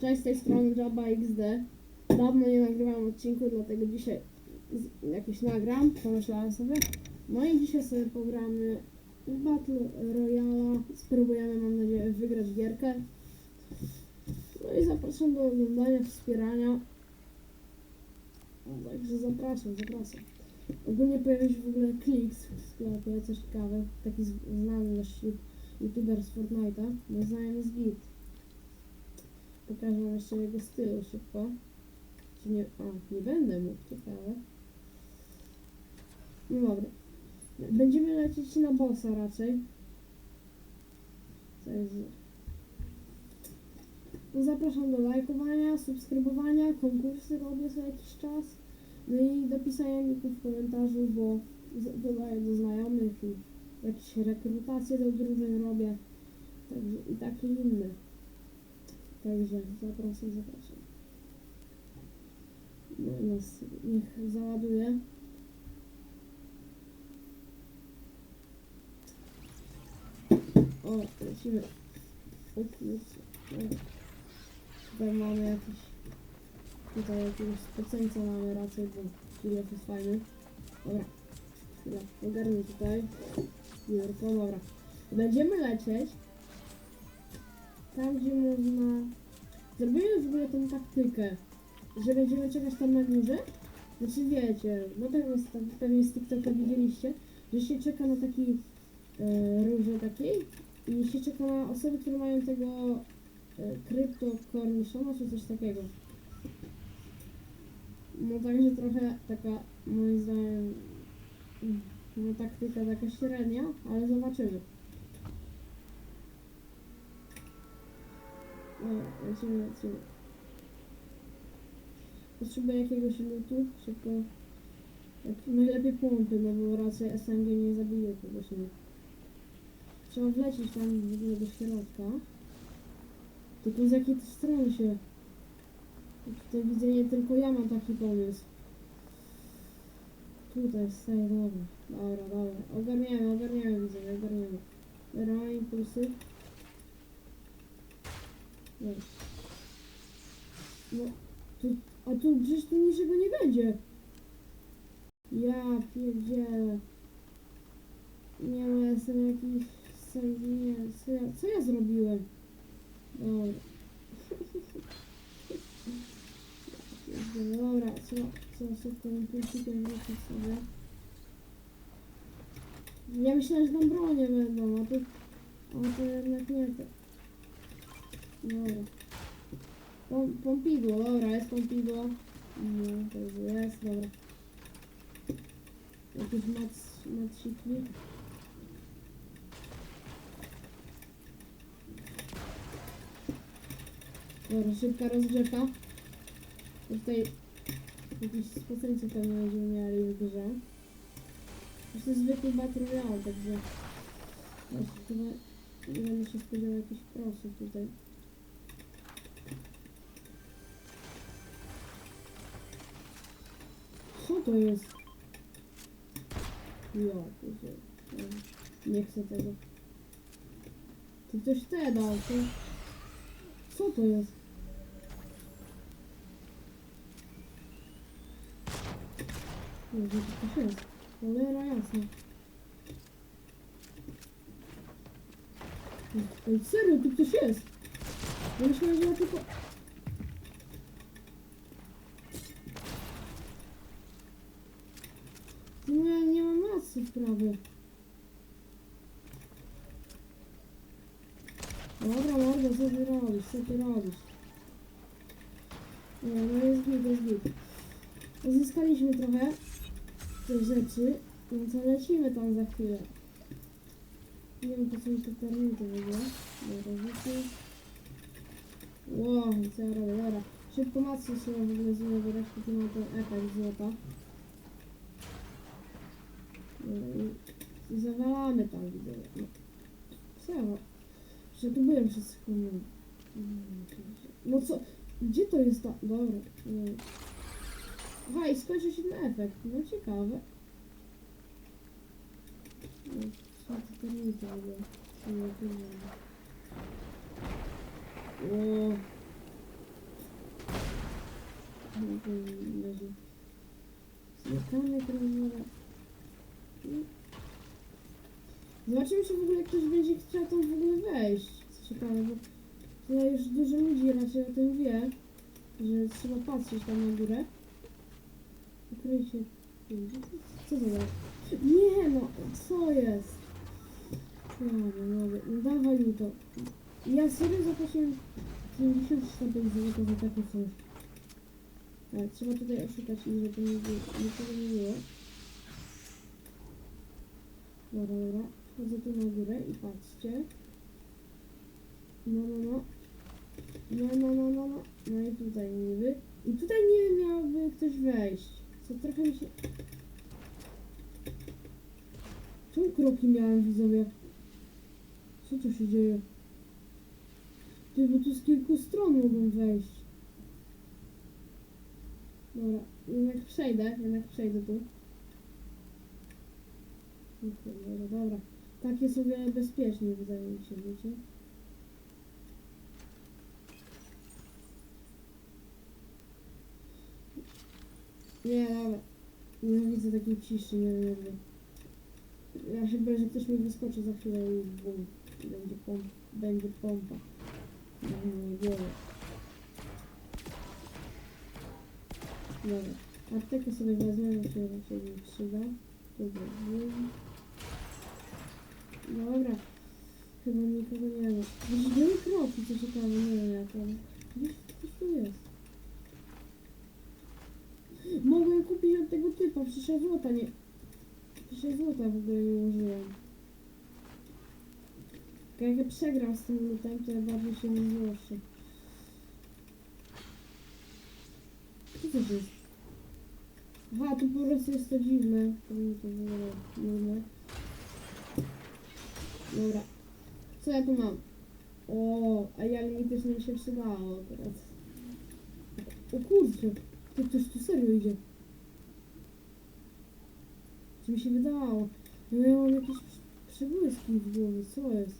Cześć, z tej strony Jabba XD. Dawno nie nagrywałem odcinku, dlatego dzisiaj z- jakiś nagram, pomyślałem sobie. No i dzisiaj sobie pogramy Battle Royale. Spróbujemy, mam nadzieję, wygrać gierkę. No i zapraszam do oglądania, wspierania. No, Także zapraszam, zapraszam. Ogólnie pojawił się w ogóle Kliks w sklepie, coś ciekawe. Taki znany nasz you- youtuber z Fortnite'a. No znajomy z Git. Pokażę wam jeszcze jego styl szybko. Czy nie... A, nie będę mógł, ciekawe. No dobra. Będziemy lecieć na bossa raczej. Także... No zapraszam do lajkowania, subskrybowania, konkursy robię co jakiś czas. No i do pisania tu w komentarzu, bo dodaję do znajomych i jakieś rekrutacje do drużyn robię. Także i takie inne. Także zapraszam, zapraszam. No, nas niech załaduje. O, lecimy. O kurczę. Tutaj mamy jakiś... Tutaj jakiegoś spoceńca mamy raczej, bo chwilek jest fajny. Dobra. Chwila, ogarnę tutaj. Biurko, dobra. Będziemy lecieć tam, gdzie można... Zrobimy ogóle tą taktykę, że będziemy czekać tam na górze. Znaczy wiecie, no pewnie, z- tam- pewnie z TikToka widzieliście, że się czeka na taki e, róże takiej i się czeka na osoby, które mają tego e, krypto czy coś takiego. No także trochę taka, moim zdaniem, mm, no taktyka taka średnia, ale zobaczymy. Dobra, lecimy, lecimy. Potrzebuję jakiegoś lutu, szybko. Najlepiej pompy, no bo raczej SMG nie zabije kogoś, nie. Trzeba wlecieć tam w ogóle do środka. Tylko z jakiej strony się... Tutaj widzę, nie tylko ja mam taki pomysł. Tutaj, z tej, dobra. Dobra, dobra. Ogarniemy, ogarniemy, widzę, ogarniemy. Dobra, impulsy. No, tu, a tu gdzieś tu niczego nie będzie. Ja pierdzielę. Nie no, ja jestem jakiś... Nie, co ja, co ja zrobiłem? Dobra. Pierdzielę, Dobra, trzeba, trzeba szybko tym pulsikiem wrócić sobie. Ja myślałem, że tam bronie będą, a tu... A to jednak nie to. Dobra. Pom, pompidło, dobra, jest pompidło. No, to jest, dobra. Jakiś mac, maciki. Dobra, szybka rozgrzewka. Tutaj jakiś spoceńcy pewnie będziemy mieli w grze. To jest zwykły Battle Royale, także... Właśnie chyba nie będę się spodziewał jakichś prosów tutaj. To jest? Ja, kurczę. Nie chcę tego. To ktoś te dał, to... Co to jest? Jezu, to coś jest. Cholera jasna. Ej, serio, tu ktoś jest. Ja myślałem, że ja tylko... No ja nie racji prawie. Dobra, mordo, co ty robisz, co ty robisz? Nie, no jest git, jest git. Uzyskaliśmy trochę tych rzeczy, no to lecimy tam za chwilę. Nie wiem, po co mi te termity w ogóle. Dobra, rzeczy. Wow, co ja robię, dobra. Szybko mację się w ogóle z niego, resztę tu mam ten efekt złota. I zawalamy tam, widzę. Co ja mam? Że tu byłem przed sekundą. Mm, No co? Gdzie to jest ta... Dobra. Nie. Aha, i skończył się ten efekt. No ciekawe. No, co to termity w ogóle? Co ja tu mam? O. No, to leży. Znikamy krążowe. Zobaczymy, czy w ogóle ktoś będzie chciał tam w ogóle wejść. Co ciekawe, bo tutaj już dużo ludzi raczej o tym wie, że trzeba patrzeć tam na górę. Ukryjcie. Co to jest? Nie no, co jest? Nie mogę. No dawaj mi to. Ja serio zapłaciłem 54 zł za takie coś. Tak, trzeba tutaj oszukać ich, żeby nie było- nie było. Dobra, dobra. Wchodzę tu na górę i patrzcie. No, no, no. No, no, no, no, no. No i tutaj niby. I tutaj nie miałby ktoś wejść. Co trochę mi się... Czemu kroki miałem widzowie? Co tu się dzieje? Ty, bo tu z kilku stron mogą wejść. Dobra, jednak przejdę, jednak przejdę tu. Dobra, dobra. Takie sobie bezpiecznie wydaje mi się, wiecie? Nie, dobra. Nie widzę takiej ciszy, nie wiem. Ja się boję, że ktoś mi wyskoczy za chwilę i bum. Będzie, pomp, będzie pompa. Na mojej głowie. Dobra. Aptekę sobie wezmę, bo się raczej mi przyda. Dobra. Dobra. Chyba nikogo nie ma. Widziałem kroki, co ciekawe, nie wiem jak ale... Gdzieś coś tu jest. Mogłem kupić od tego typa, przecież ja złota nie... Przecież ja złota w ogóle nie użyłem. Jak ja przegram z tym lutem, to ja bardziej się nie złoszę. Co to jest? Aha, tu po prostu jest to dziwne. To mi to ogóle nudne. Dobra. Co ja tu mam? O, a ja też nie się przydało teraz. O kurczę, to ktoś tu serio idzie. Co mi się wydawało? No ja mam jakieś przebłyski w głowie, co jest?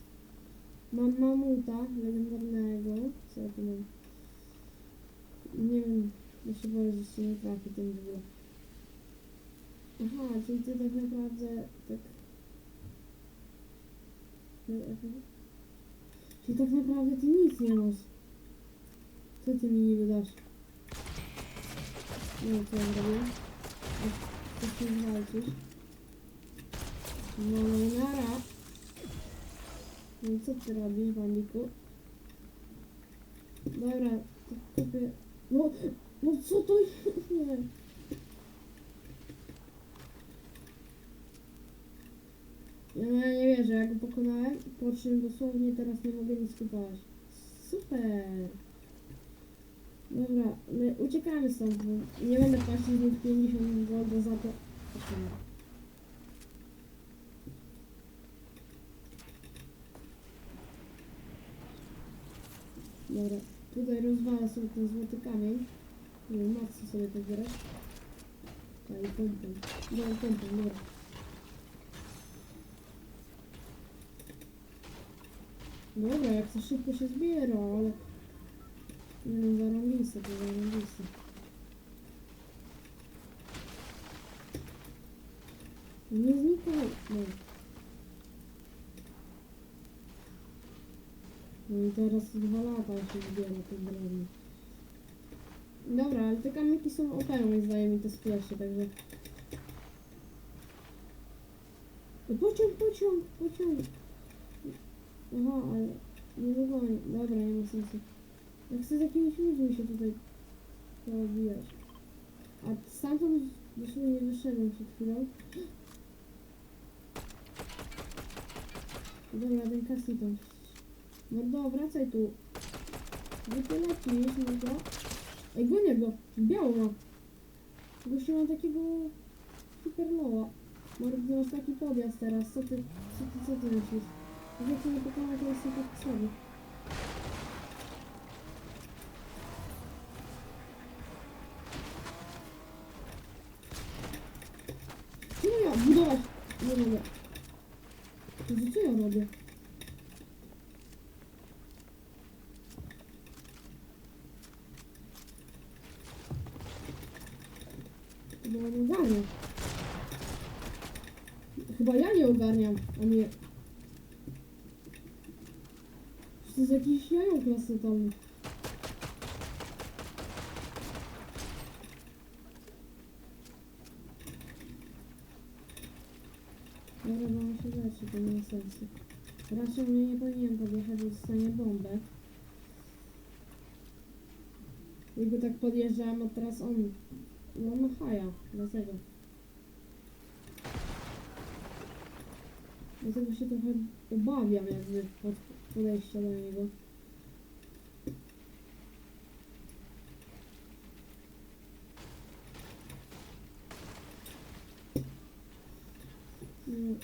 Mam mamuta legendarnego. Co ja tu mam? Nie wiem, ja się boję, że się nie trafi ten w. Aha, czyli ty tak naprawdę tak... Czyli tak naprawdę ty nic nie masz. Co ty mi niby dasz? Nie wiem co ja robię. Chcesz się zwalczyć? No, no nara. No i co ty robisz, bandiku? Dobra, kupię... No, no co to jest? Ja nie wierzę, ja go pokonałem, po czym dosłownie teraz nie mogę nic kupować. Super! Dobra, my uciekamy stąd, bo nie będę płacić z 50 golda za to. Dobra, tutaj rozwalę sobie ten złoty kamień. Nie wiem, sobie to zbierać. Tak, i pompą. No, pompą, dobra. Dobra, jak to szybko się zbiera, ale... No, zarąbiste, to zarąbiste. Nie znikaj! No. No i teraz dwa lata się zbiera ten drewno. Dobra, ale te kamyki są OP, moim zdaniem to splesze, także... O, Pociąg, pociąg, pociąg! Aha, ale nie dogoni. Dobra, nie ma sensu. Ja chcę z jakimiś ludźmi się tutaj poobijać. A stamtąd dosłownie wyszedłem przed chwilą. Dobra, ten Cassiton. Mordo, wracaj tu. Ty lecisz, mordo? Ej, gonię go. Biało ma. Gościu ma takiego hiperloa. Mordo, masz taki podjazd teraz. Co ty, co ty, co ty myślisz? Jak się nie pokona, to jestem tak słaby. Co ja budować? Nie mogę. To co ja robię? Chyba on ogarnia. Chyba ja nie ogarniam, a nie... To jest jakiś jajoklas totalny. Dobra, bo on się leczy, to nie ma sensu. Raczej mnie nie powinien podjechać, bo dostanie bombę. I go tak podjeżdżałem, a teraz on... No ma haja, dlatego. Dlatego się trochę obawiam jakby pod podejścia do niego. No.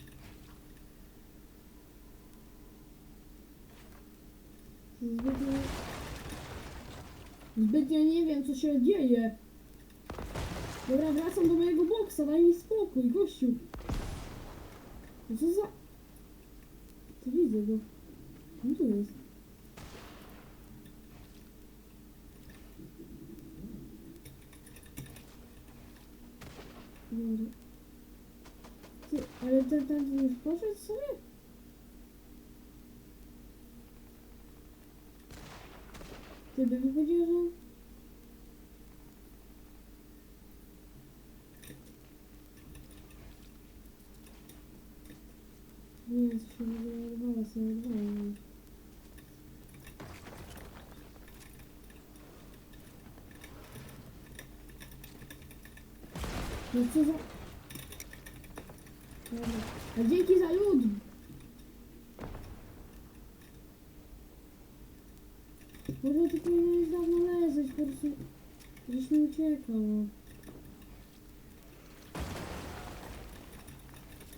Zbytnio... Zbytnio nie wiem, co się dzieje. Dobra, wracam do mojego boksa, daj mi spokój, gościu. Co za... To widzę go. No tu jest. Dobra. Ty, ale ten tam już poszedł sobie? Ty by wychodziło, że... on- Nie, to się w ogóle odwala, sobie odwala. No co za... A dzięki za lód! Może ty powinieneś dawno leżeć, po prostu... Żeś mi uciekał.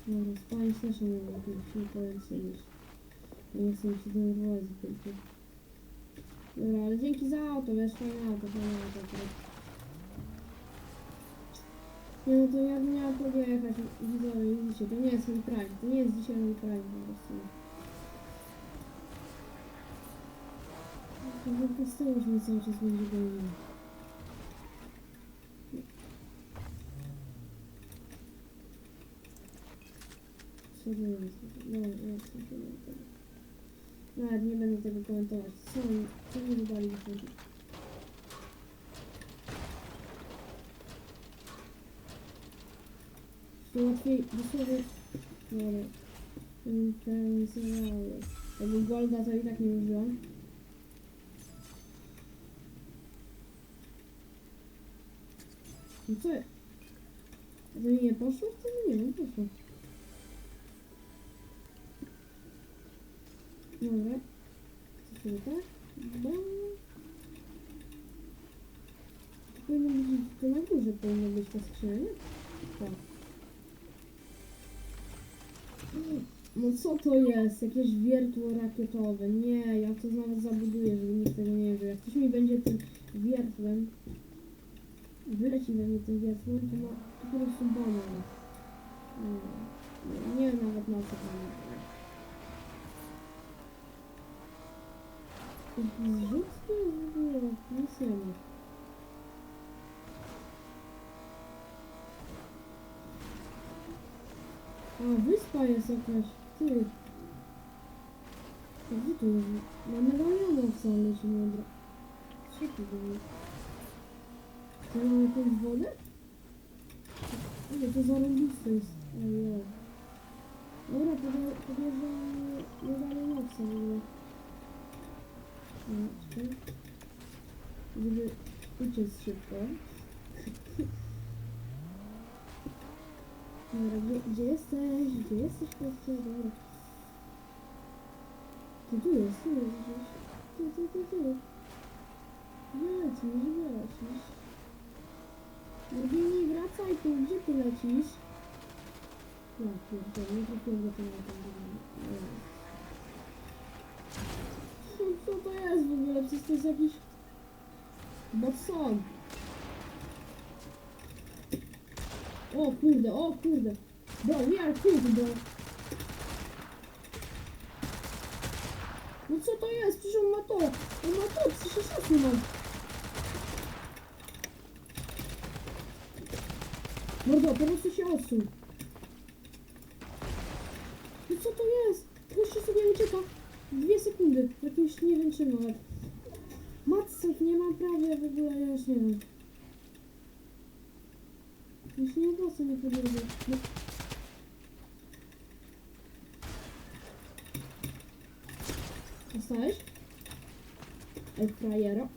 Dobra, spać też nie mogę, nie powiem sobie już. Nie chcę się denerwować zbytnio. Dobra, ale dzięki za auto, wiesz, fajne auto, fajne auto. Nie no to ja bym miała podjechać, widzowie, widzicie, to nie jest mój prime, to nie jest dzisiaj mój prime po prostu. To z tego, że mnie cały czas będzie goniło. Co to jest? No, jest, to nie. Nawet nie będę tego komentować. Co co mi dodali do To łatwiej, dosłownie... Dobra. Intensywały. Jakby Golda to i tak nie użyłam. No co? To mi nie poszło? Wtedy nie wiem, poszło. Dobra. Co sobie tak? To powinno być, to na górze powinno być ta skrzynia, nie? Tak. No co to jest? Jakieś wiertło rakietowe. Nie, ja to nawet zabuduję, żeby nikt tego nie wiedział. Jak ktoś mi będzie tym wiertłem, wyleci we mnie tym wiertłem, to, ma, po prostu bombę. Nie, nie, nie wiem nawet na co tam. Jest w ogóle? Nic nie ma. A, wyspa jest jakaś. Ty. A gdzie tu jest? Na medalionowca leci mądra. Co tu było? To mam jakąś wodę? Nie, to zarąbiste jest. Ojej. Dobra, podje- podjeżdżam medalionowca w ogóle. A, czekaj. Żeby uciec szybko. Dobra, gdzie, gdzie jesteś? Gdzie jesteś, Kostya? Dobra. Ty tu jest, tu jest gdzieś. Ty, ty, ty, ty. Gdzie lecisz? Gdzie lecisz? Morgini, wracaj tu, gdzie ty lecisz? Ja pierdolę, nie trafiłem do tego Co, co to jest w ogóle? Przecież to jest jakiś... Botson. O kurde, o kurde. Bro, we are cool, bro. No co to jest? Przecież on ma to. On ma to, przecież nie mam. Mordo, po prostu się odsuń. No co to jest? Gościu sobie ucieka. Dwie sekundy. Jakimś nie wiem czym nawet. Matsek nie mam prawie w ogóle, ja już nie wiem. Już nie co nie podjedzie. No. Dostałeś? Ej, frajero.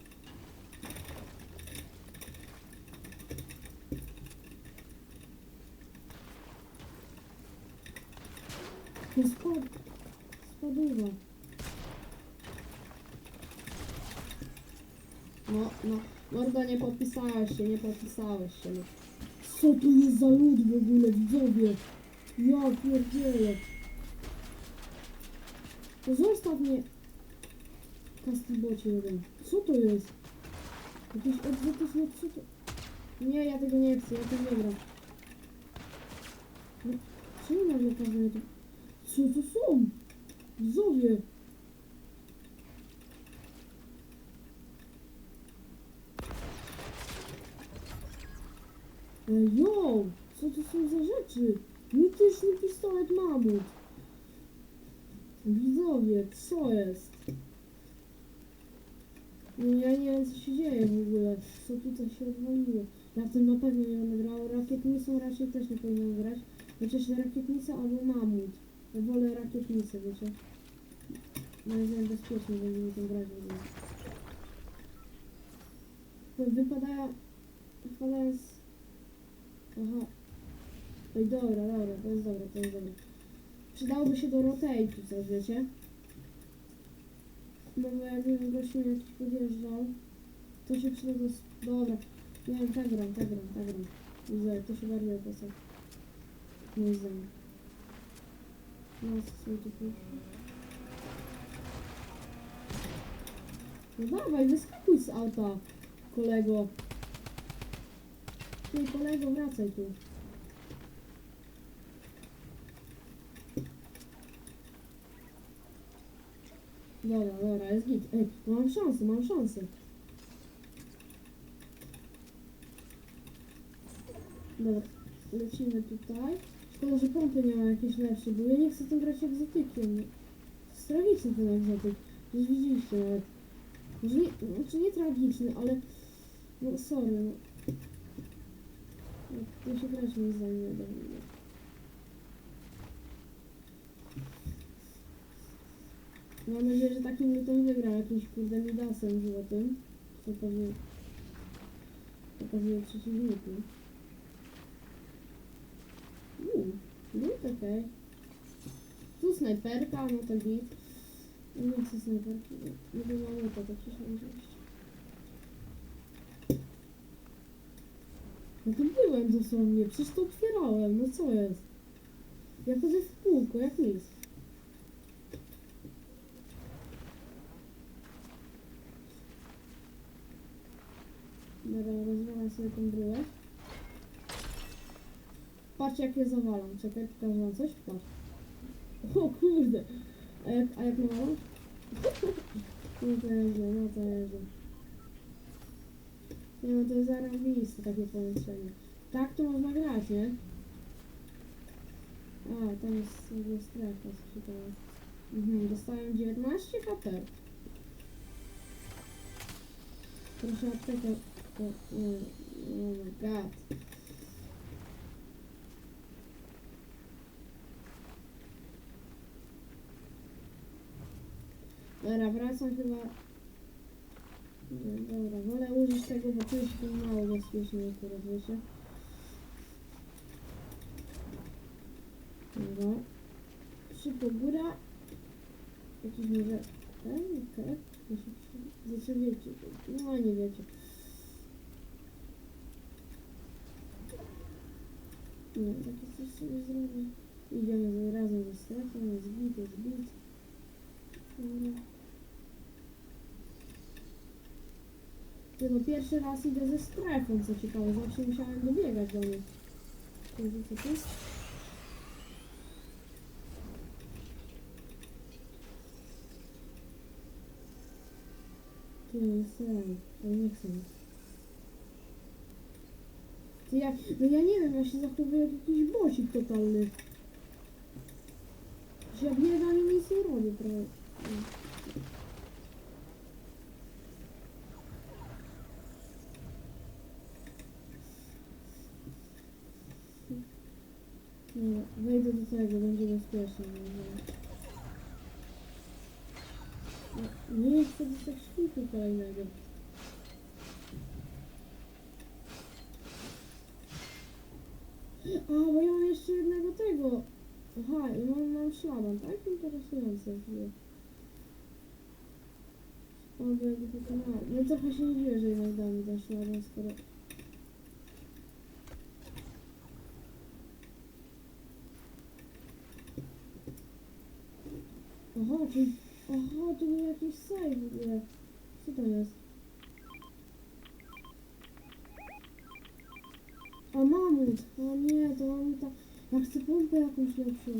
No spad... No, no. Mordo, nie podpisałeś się, nie podpisałeś się. No. Co tu jest za lud w ogóle, widzowie? Ja pierdzielę. To zostaw mnie. Kastibocie jeden. Co to jest? Jakieś egzotyczne, co to? Nie, ja tego nie chcę, ja tym nie gram. No, czemu nagle każdy tu... Co to są? Widzowie. Ej, yo! Co to są za rzeczy? Mityczny pistolet mamut. Widzowie, co jest? No ja nie wiem co się dzieje w ogóle. Co tutaj się odwaliło? Ja w tym na pewno nie będę grał. Rakietnicą raczej też nie powinienem grać. Chociaż rakietnica albo mamut. Ja wolę rakietnicę, wiecie. Moim zdaniem bezpiecznie będzie mi grać w ogóle. Wypada... Wypada. Aha. Ej, dobra, dobra, to jest dobre, to jest dobre. Przydałoby się do rotate'u coś, wiecie? No bo jakby gościu jakiś podjeżdżał, to się przyda do... Dobra, nie wiem, tak gram, tak gram, tak gram. Widzę, to się bardziej opłaca. Moim zdaniem. No? No dawaj, wyskakuj z auta, kolego. Ty, kolego, wracaj tu. Dobra, dobra, jest git. Ej, mam szansę, mam szansę. Dobra, lecimy tutaj. Szkoda, że pompy nie ma jakieś lepsze, bo ja nie chcę tym grać egzotykiem. Jest tragiczny ten egzotyk. Już widzieliście nawet. Może nie, znaczy nie tragiczny, ale... No sorry, no. No, To się grać moim zdaniem nie da. Mam nadzieję, że takim lutem wygra jakimś kurde Midasem złotym. Co pewnie pokazuje przeciwniku. Uuu, no okej. Tu snajperka, no to git. No Nie chcę snajperki, nie wiem, mam to, to przecież mam No to byłem dosłownie, przecież to otwierałem, no co jest? Ja chodzę w kółko, jak nic. Dobra, rozwalam sobie tą bryłę. Patrz jak je zawalam. Czekaj, pokażę wam coś? Patrz. O kurde. A jak, a jak nawalam? No to jedzie, no to jedzie. Nie no to jest zarobiste takie połączenie. Tak to można grać, nie? A, tam jest sobie strefa sprzedawa. Mhm, dostałem 19 HP. Proszę. O, o, oh my god. Dobra, wracam chyba. Dobra, wolę użyć tego, bo się tu mało bezpiecznie akurat, wiecie? Dobra. Szybko góra. Jakiś może... Ten, okej. Znaczy wiecie, no nie wiecie. Nie, takie coś sobie zrobię. Idziemy razem ze strefą, jest jest bit. Dobra. Ty, no pierwszy raz idę ze strefą, co ciekawe, zawsze musiałem dobiegać do. To jest co? Ty, jest ten, ale nie chcę. Ty ja, no ja nie wiem, ja się zachowuję jak jakiś bosik totalny. Że ja biegam i nic nie robię prawie. Wejdę do tego, będzie bezpiecznie. Nie, nie chcę dostać szpiku kolejnego. A, bo ja mam jeszcze jednego tego. Aha, i mam, mam szlaban, tak? Interesujące. chwilę. O, bo jakby pokonałem. No trochę się nie dziwię, że jednak dał mi ten szlaban, skoro... Aha, czyli... Aha, to był jakiś save w ogóle. Co to jest? A mamut! O nie, to mamuta. Ja chcę pompę jakąś lepszą.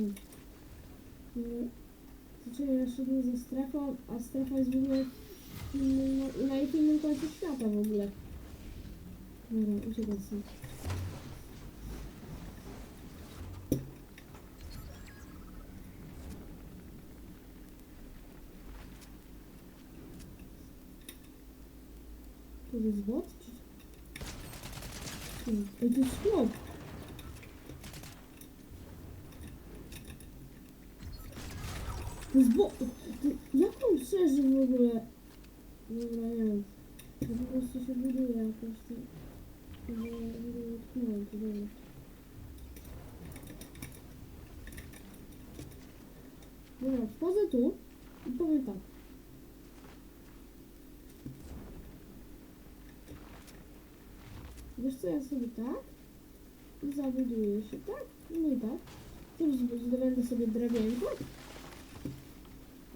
Czyli ja szedłem ze strefą, a strefa jest w ogóle na, na jak innym końcu świata w ogóle. Dobra, uciekam stąd. To jest bot? Czy... Hmm, Ej, to jest chłop! To Jak on przeżył w ogóle? Dobra, nie wiem. To po prostu się buduje jakoś to. Żeby utknąłem, to dobra. Dobra, wchodzę tu i powiem tak. Wiesz co, ja sobie tak zabuduję się tak, no i tak. Z- zdobędę sobie drewienko.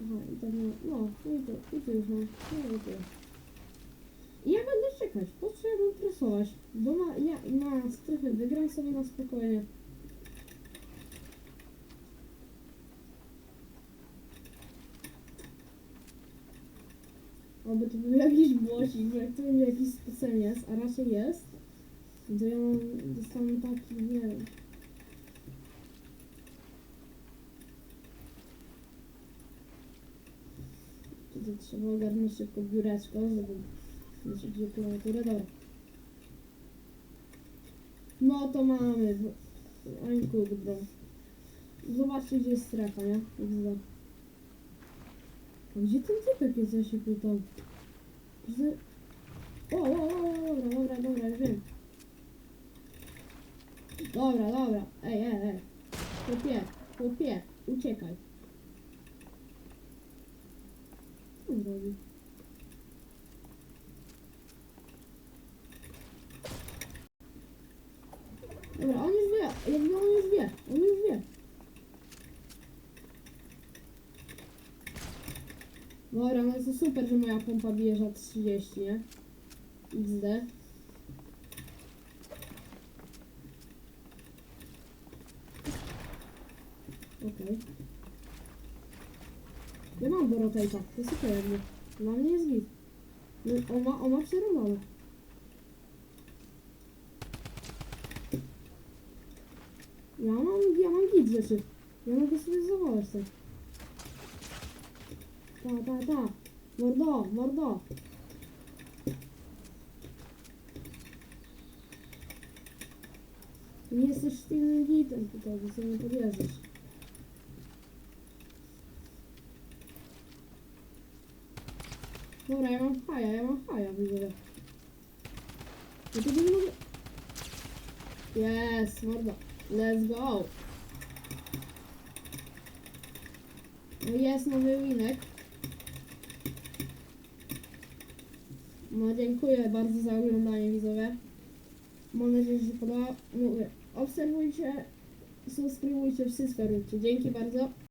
Aha, i tak no, no, i to, i to już no i to. I ja będę czekać, po co ja bym presować? Bo na, ja, na strefę wygram sobie na spokojnie. Oby to był jakiś błosik, bo jak to będzie jakiś specjalnie jest, a raczej jest, to ja mam, dostanę taki, wiem. Tutaj trzeba ogarnąć szybko biureczko, żeby gdzie klawiaturę, dobra. No to mamy. Cooked, bro. Zobaczcie, gdzie jest strefa, nie? XD. A gdzie ten typek jest, ja się pytam? O, o, o, o, dobra, dobra, dobra, już wiem. Dobra, dobra, ej, ej, ej. Chłopie, chłopie, uciekaj. Co on robi? Dobra, on już wie, on już wie, on już wie. Dobra, no to super, że moja pompa bije za 30, nie? XD. Okej. Ja mam Borotejka, to super jakby. Dla mnie jest git. No, on ma, on ma przerwane. Ja mam, ja mam git rzeczy. Ja mogę sobie zawołać tak. Ta, ta, ta. Mordo, mordo. Nie jesteś sztywnym gitem tutaj, sobie nie podjeżdżasz. Dobra, ja mam haja, ja mam haja, widzę. Ja nie mogę... Yes, mordo. Let's go. No jest nowy winek. No dziękuję bardzo za oglądanie widzowie. Mam nadzieję, że się podoba. Mówię, obserwujcie, subskrybujcie, wszystko róbcie. Dzięki bardzo.